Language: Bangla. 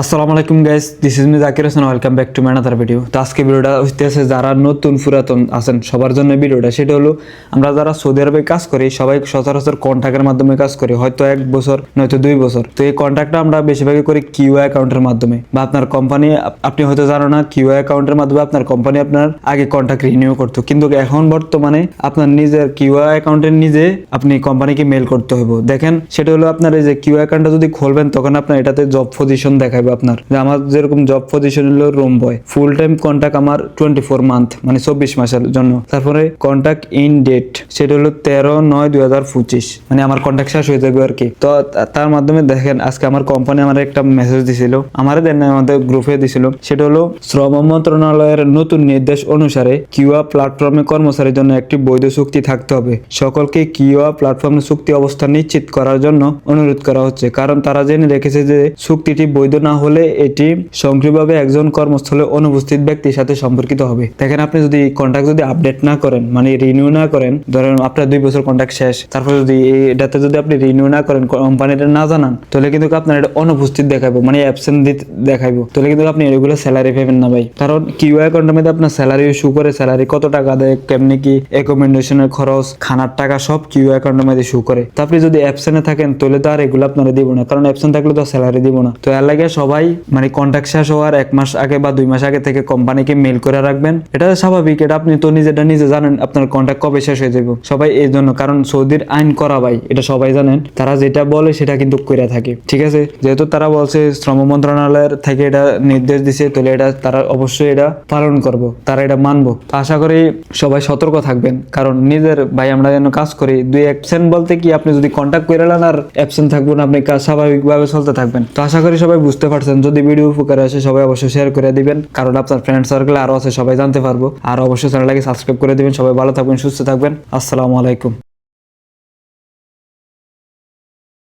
আসসালামু আলাইকুম guys this is me Zakir Hossain welcome back to another video তো আজকে ভিডিওটা হইতেছে যারা নতুন পুরাতন আছেন, সবার জন্য ভিডিওটা, সেটা হলো আমরা যারা সৌদি আরবে কাজ করি, সবাই সচরাচর কন্ট্রাক্টের মাধ্যমে কাজ করি, হয়তো এক বছর, নয়তো দুই বছর। তো এই কন্ট্রাক্টটা আমরা বেশিরভাগই করি কিউ অ্যাকাউন্টের মাধ্যমে বা আপনার কোম্পানি আপনি হয়তো জানো না কিউ অ্যাকাউন্টের মাধ্যমে আপনার কোম্পানি আপনার আগে কন্ট্রাক্ট রিনিউ করতো। কিন্তু এখন বর্তমানে আপনার নিজের কিউ অ্যাকাউন্টের নিজে আপনি কোম্পানিকে মেল করতে হইব। দেখেন, সেটা হলো আপনার এই যে কিউ অ্যাকাউন্টটা যদি খুলবেন, তখন আপনার এটাতে জব পজিশন দেখাবে। আপনার। যে আমার যেরকম জব পজিশন হলো room boy full time contact আমার টোয়েন্টি ফোর মান্থ মানে চব্বিশ মাসের জন্য। তারপরে কন্ট্যাক্ট ইন ডেট সেটা হলো তেরো নয় দুই হাজার পঁচিশ। মানে আমার কন্ট্যাক্ট শেষ হয়ে যাবে আর কি তো, তার মাধ্যমে দেখেন, আজকে আমার কোম্পানি আমার একটা মেসেজ দিছিল, আমারে দেন আমাদের গ্রুপে দিছিল। সেটা হলো, শ্রম মন্ত্রণালয়ের নতুন নির্দেশ অনুসারে কিউআ প্ল্যাটফর্মে কর্মচারীর জন্য একটি বৈধ চুক্তি থাকতে হবে। সকলকে কিউআ প্ল্যাটফর্মে চুক্তি অবস্থা নিশ্চিত করার জন্য অনুরোধ করা হচ্ছে। কারণ তারা জেনে রেখেছে যে চুক্তিটি বৈধ না হলে এটি সক্রিয়ভাবে একজন কর্মস্থলে অনুপস্থিত ব্যক্তির সাথে সম্পর্কিত হবে। দেখেন, আপনি যদি কন্ট্যাক্ট যদি আপডেট না করেন মানে রিনিউ না করেন, ধরেন আপনার দুই বছর কন্ট্যাক্ট শেষ, তারপর যদি এই এটাতে যদি আপনি রিনিউ না করেন কোম্পানিটা না জানান, তাহলে কিন্তু আপনার এটা অনুপস্থিত দেখাবো মানে অ্যাবসেন্ট দিতে দেখাইবো। তাহলে কিন্তু আপনি এগুলো স্যালারি পাবেন না ভাই। কারণ কিউ অ্যাকাউন্টের মধ্যে আপনার স্যালারি শু করে স্যালারি কত টাকা দেয়, কেমনি কি অ্যাকোমোডেশনের খরচ, খানার টাকা সব কিউ অ্যাকাউন্টের মধ্যে শু করে। তো আপনি যদি অ্যাবসেন্টে থাকেন, তাহলে তো আর এগুলো আপনারা দিব না, কারণ অ্যাবসেন্ট থাকলে তো স্যালারি দিব না। তো এর লাগে সবাই মানে কন্ট্যাক্ট শেষ হওয়ার এক মাস আগে বা দুই মাস আগে থেকে কোম্পানিকে মেল করে রাখবেন। এটা স্বাভাবিক, এটা আপনি তো নিজেটা নিজে জানেন আপনার কন্ট্যাক্ট কবে শেষ হয়ে যাবে। সবাই এই জন্য, কারণ সৌদির আইন করা ভাই, এটা সবাই জানেন। তারা যেটা বলে সেটা কিন্তু করে থাকে, ঠিক আছে? যেহেতু তারা বলছে শ্রম মন্ত্রণালয়ের থেকে এটা নির্দেশ দিছে, তাহলে এটা তারা অবশ্যই এটা পালন করব, তারা এটা মানবো। তো আশা করি সবাই সতর্ক থাকবেন, কারণ নিজের ভাই আমরা যেন কাজ করি, দুই অ্যাবসেন্ট বলতে কি আপনি যদি কন্ট্যাক্ট করে আর অ্যাবসেন্ট থাকবেন আপনি কাজ স্বাভাবিকভাবে চলতে থাকবেন। তো আশা করি সবাই বুঝতে পারছেন, যদি ভিডিও উপকার আসে, সবাই অবশ্যই শেয়ার করে দিবেন। কারণ আপনার ফ্রেন্ড সার্কেল আরও আছে, সবাই জানতে পারব। আর অবশ্যই চ্যানেলটাকে সাবস্ক্রাইব করে দিবেন। সবাই ভালো থাকবেন, সুস্থ থাকবেন। আসসালামু আলাইকুম।